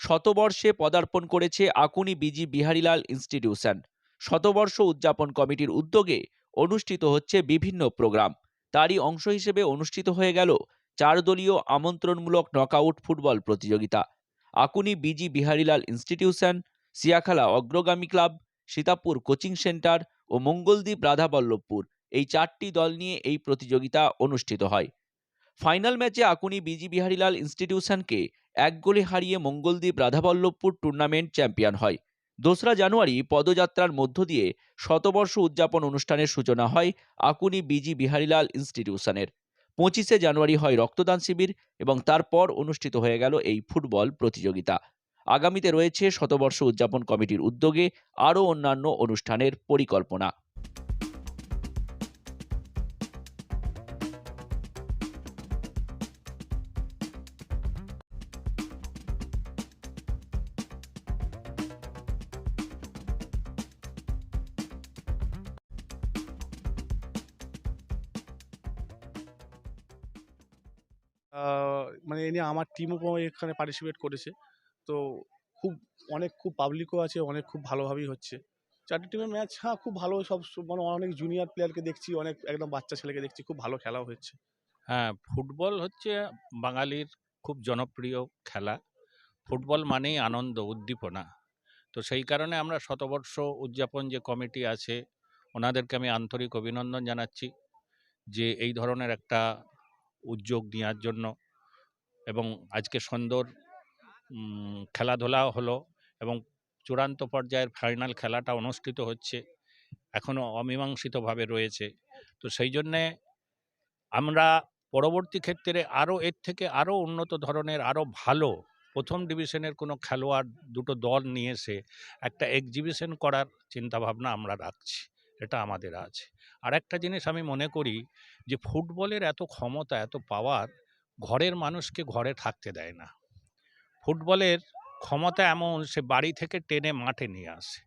শতবর্ষে পদার্পণ করেছে আকুনি B G Biharilal institution. শতবর্ষ উদযাপন কমিটির উদ্যোগে অনুষ্ঠিত হচ্ছে বিভিন্ন প্রোগ্রাম। তারই অংশ হিসেবে অনুষ্ঠিত হয়ে গেল চার দলীয় আমন্ত্রণমূলক নকআউট ফুটবল প্রতিযোগিতা। Akuni B G Biharilal institution, Siyakhala Agragami club, Sitapur coaching centre ও মঙ্গলদ্বীপ রাধাবল্লভপুর এই চারটি দল নিয়ে এই প্রতিযোগিতা অনুষ্ঠিত হয়। ফাইনাল ম্যাচে আকুনি বিজি বিহারীলাল ইনস্টিটিউশনকে এক গোলে হারিয়ে মঙ্গলদ্বীপ রাধাবল্লভপুর টুর্নামেন্ট চ্যাম্পিয়ন হয়। দোসরা জানুয়ারি পদযাত্রার মধ্য দিয়ে শতবর্ষ উদযাপন অনুষ্ঠানের সূচনা হয় আকুনি বিজি বিহারীলাল ইনস্টিটিউশনের। পঁচিশে জানুয়ারি হয় রক্তদান শিবির এবং তারপর অনুষ্ঠিত হয়ে গেল এই ফুটবল প্রতিযোগিতা। আগামীতে রয়েছে শতবর্ষ উদযাপন কমিটির উদ্যোগে আরও অন্যান্য অনুষ্ঠানের পরিকল্পনা। মানে এ নিয়ে আমার টিমও এখানে পার্টিসিপেট করেছে। তো খুব, অনেক খুব পাবলিকও আছে, অনেক খুব ভালোভাবেই হচ্ছে। চারটে টিমের ম্যাচ হ্যাঁ খুব ভালো সব সব- মানে অনেক জুনিয়র প্লেয়ারকে দেখছি, অনেক একদম বাচ্চা ছেলেকে দেখছি, খুব ভালো খেলাও হচ্ছে। হ্যাঁ ফুটবল হচ্ছে বাঙালির খুব জনপ্রিয় খেলা। ফুটবল মানেই আনন্দ, উদ্দীপনা। তো সেই কারণে আমরা শতবর্ষ উদযাপন যে কমিটি আছে, ওনাদেরকে আমি আন্তরিক অভিনন্দন জানাচ্ছি যে এই ধরনের একটা উদ্যোগ নেওয়ার জন্য এবং আজকে সুন্দর উম, খেলাধুলাও হলো এবং চূড়ান্ত পর্যায়ের ফাইনাল খেলাটা অনুষ্ঠিত হচ্ছে এখনও অমীমাংসিতভাবে রয়েছে। তো সেই জন্যে আমরা পরবর্তী ক্ষেত্রে আরও এর থেকে আরও উন্নত ধরনের আরও ভালো প্রথম ডিভিশনের কোনো খেলোয়াড় দুটো দল নিয়ে এসে একটা এক্সিবিশন করার চিন্তাভাবনা আমরা রাখছি। এটা আমাদের আছে। আর একটা জিনিস আমি মনে করি যে, ফুটবলের এত ক্ষমতা, এত পাওয়ার ঘরের মানুষকে ঘরে থাকতে দেয় না। ফুটবলের ক্ষমতা এমন সে বাড়ি থেকে টেনে মাঠে নিয়ে আসে।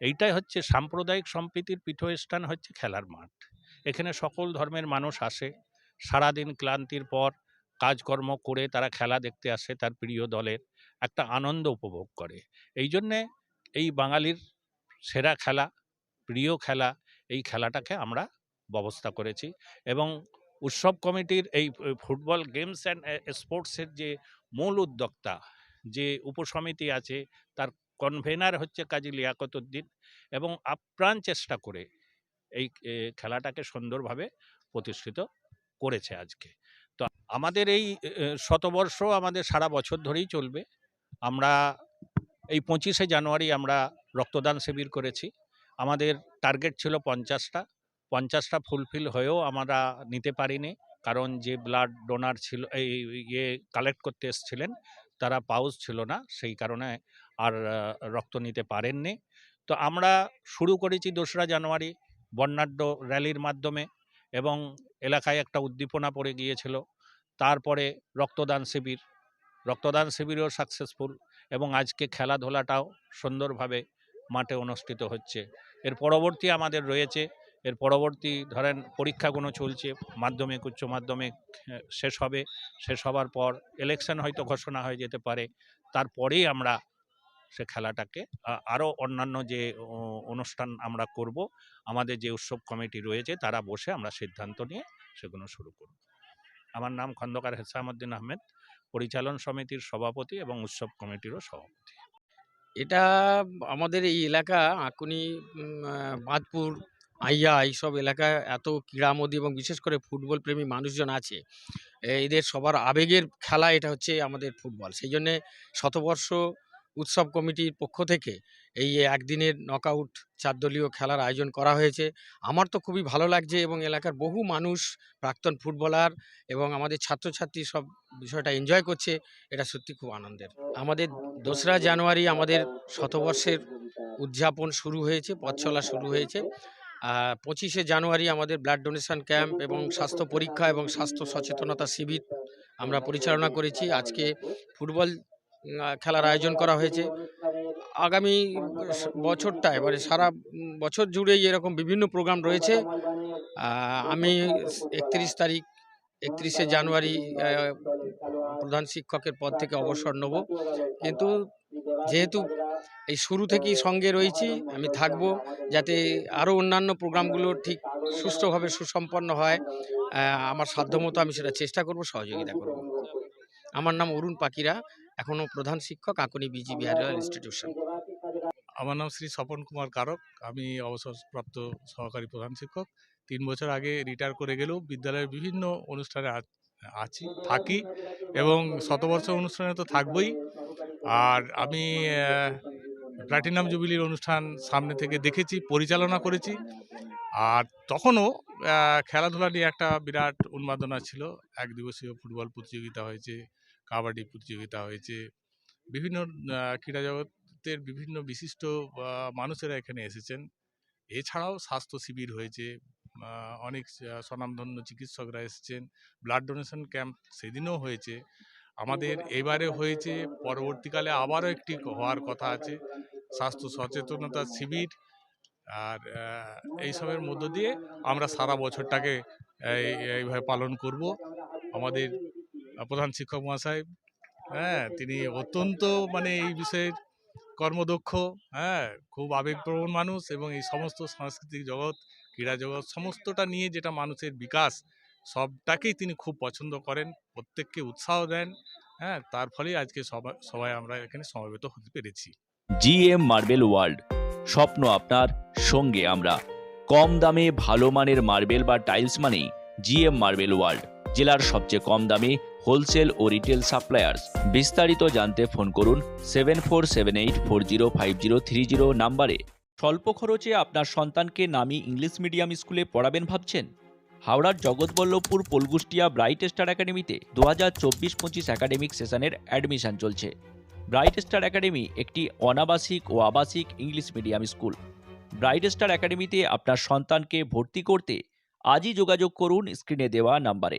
এইটাই হচ্ছে সাম্প্রদায়িক সম্প্রীতির পীঠস্থান হচ্ছে খেলার মাঠ। এখানে সকল ধর্মের মানুষ আসে। সারাদিন ক্লান্তির পর কাজকর্ম করে তারা খেলা দেখতে আসে তার প্রিয় দলের। একটা আনন্দ উপভোগ করে। এই জন্যে এই বাঙালির সেরা খেলা, প্রিয় খেলা এই খেলাটাকে আমরা ব্যবস্থা করেছি এবং উৎসব কমিটির এই ফুটবল গেমস অ্যান্ড স্পোর্টসের যে মূল উদ্যোক্তা, যে উপসমিতি আছে, তার কনভেনার হচ্ছে কাজী লিয়াকতুদ্দিন এবং আপ্রাণ চেষ্টা করে এই খেলাটাকে সুন্দরভাবে প্রতিষ্ঠিত করেছে আজকে। তো আমাদের এই শতবর্ষ আমাদের সারা বছর ধরেই চলবে। আমরা এই পঁচিশে জানুয়ারি আমরা রক্তদান শিবির করেছি। আমাদের টার্গেট ছিল পঞ্চাশটা। পঞ্চাশটা ফুলফিল হয়েও আমরা নিতে পারিনি। কারণ যে ব্লাড ডোনার ছিল, এই ইয়ে কালেক্ট করতে এসেছিলেন, তারা পাউজ ছিল না, সেই কারণে আর রক্ত নিতে পারেননি। তো আমরা শুরু করেছি দোসরা জানুয়ারি বর্ণাঢ্য র্যালির মাধ্যমে এবং এলাকায় একটা উদ্দীপনা পড়ে গিয়েছিল। তারপরে রক্তদান শিবির, রক্তদান শিবিরও সাকসেসফুল এবং আজকে খেলাধুলাটাও সুন্দরভাবে মাঠে অনুষ্ঠিত হচ্ছে। এর পরবর্তী আমাদের রয়েছে। এর পরবর্তী ধরেন পরীক্ষাগুলো চলছে, মাধ্যমিক, উচ্চ মাধ্যমিক শেষ হবে। শেষ হবার পর ইলেকশন হয়তো ঘোষণা হয়ে যেতে পারে। তারপরেই আমরা সে খেলাটাকে আরও অন্যান্য যে অনুষ্ঠান আমরা করব, আমাদের যে উৎসব কমিটি রয়েছে, তারা বসে আমরা সিদ্ধান্ত নিয়ে সেগুলো শুরু করব। আমার নাম খন্দকার হেসামুদ্দিন আহমেদ, পরিচালন সমিতির সভাপতি এবং উৎসব কমিটিরও সভাপতি। এটা আমাদের এই এলাকা, আকুনি বাঁধপুর, আইয়া এইসব এলাকা এত ক্রীড়ামোদী এবং বিশেষ করে ফুটবল প্রেমী মানুষজন আছে। এদের সবার আবেগের খেলা এটা হচ্ছে আমাদের ফুটবল। সেই জন্যে শতবর্ষ উৎসব কমিটির পক্ষ থেকে এই একদিনের নকআউট চারদলীয় খেলার আয়োজন করা হয়েছে। আমার তো খুবই ভালো লাগছে এবং এলাকার বহু মানুষ, প্রাক্তন ফুটবলার এবং আমাদের ছাত্রছাত্রী সব বিষয়টা এনজয় করছে, এটা সত্যি খুব আনন্দের। আমাদের দোসরা জানুয়ারি আমাদের শতবর্ষের উদযাপন শুরু হয়েছে, পথ চলা শুরু হয়েছে। পঁচিশে জানুয়ারি আমাদের ব্লাড ডোনেশন ক্যাম্প এবং স্বাস্থ্য পরীক্ষা এবং স্বাস্থ্য সচেতনতা শিবির আমরা পরিচালনা করেছি। আজকে ফুটবল খেলার আয়োজন করা হয়েছে। আগামী বছরটা, এবারে সারা বছর জুড়েই এরকম বিভিন্ন প্রোগ্রাম রয়েছে। আমি একত্রিশ তারিখ, একত্রিশে জানুয়ারি প্রধান শিক্ষকের পদ থেকে অবসর নেব। কিন্তু যেহেতু এই শুরু থেকেই সঙ্গে রয়েছি, আমি থাকব যাতে আরও অন্যান্য প্রোগ্রামগুলো ঠিক সুষ্ঠুভাবে সুসম্পন্ন হয়। আমার সাধ্যমতো আমি সেটা চেষ্টা করব, সহযোগিতা করব। আমার নাম অরুণ পাকিরা। এখনও প্রধান শিক্ষক আকুনি বিজি বিহারিলাল ইনস্টিটিউশন। আমার নাম শ্রী স্বপন কুমার কারক। আমি অবসরপ্রাপ্ত সহকারী প্রধান শিক্ষক। তিন বছর আগে রিটায়ার করে গেলেও বিদ্যালয়ের বিভিন্ন অনুষ্ঠানে আছি, থাকি এবং শতবর্ষ অনুষ্ঠানে তো থাকবই। আর আমি প্ল্যাটিনাম জুবিলির অনুষ্ঠান সামনে থেকে দেখেছি, পরিচালনা করেছি। আর তখনও খেলাধুলা নিয়ে একটা বিরাট উন্মাদনা ছিল। এক দিবসীয় ফুটবল প্রতিযোগিতা হয়েছে। কাবাডি প্রতিযোগিতা হয়েছে। বিভিন্ন ক্রীড়া জগতের বিভিন্ন বিশিষ্ট মানুষেরা এখানে এসেছেন। এছাড়াও স্বাস্থ্য শিবির হয়েছে। অনেক স্বনামধন্য চিকিৎসকরা এসেছেন। ব্লাড ডোনেশন ক্যাম্প সেদিনও হয়েছে। আমাদের এবারে হয়েছে, পরবর্তীকালে আবারও একটি হওয়ার কথা আছে। স্বাস্থ্য সচেতনতা শিবির। আর এইসবের মধ্য দিয়ে আমরা সারা বছরটাকে এইভাবে পালন করব। আমাদের প্রধান শিক্ষক মহাশয়। হ্যাঁ তিনি অত্যন্ত মানে এই বিষয়ে কর্মদক্ষ হ্যাঁ খুব আবেগপ্রবণ মানুষ এবং এই সমস্ত সাংস্কৃতিক জগৎ ক্রীড়া জগৎ সমস্তটা নিয়ে যেটা মানুষের বিকাশ সবটাকেই তিনি খুব পছন্দ করেন প্রত্যেককে উৎসাহ দেন হ্যাঁ তার ফলেই আজকে সবাই সবাই আমরা এখানে সমবেত হতে পেরেছি। জি এম মার্বেল ওয়ার্ল্ড স্বপ্ন আপনার সঙ্গে আমরা। কম দামে ভালো মানের মার্বেল বা টাইলস মানেই জি এম মার্বেল ওয়ার্ল্ড জেলার সবচেয়ে কম দামে হোলসেল ও রিটেল সাপ্লায়ার্স। বিস্তারিত জানতে ফোন করুন seven four seven eight four zero five zero three zero নাম্বারে। স্বল্প খরচে আপনার সন্তানকে নামি ইংলিশ মিডিয়াম স্কুলে পড়াবেন ভাবছেন? হাওড়ার জগৎবল্লভপুর পোলগুষ্টিয়া ব্রাইট স্টার একাডেমিতে দু হাজার চব্বিশ পঁচিশ একাডেমিক সেশনের অ্যাডমিশন চলছে। ব্রাইট স্টার একাডেমি একটি অনাবাসিক ও আবাসিক English medium school. Bright star একাডেমিতে আপনার সন্তানকে ভর্তি করতে আজই যোগাযোগ করুন স্ক্রিনে দেওয়া নাম্বারে।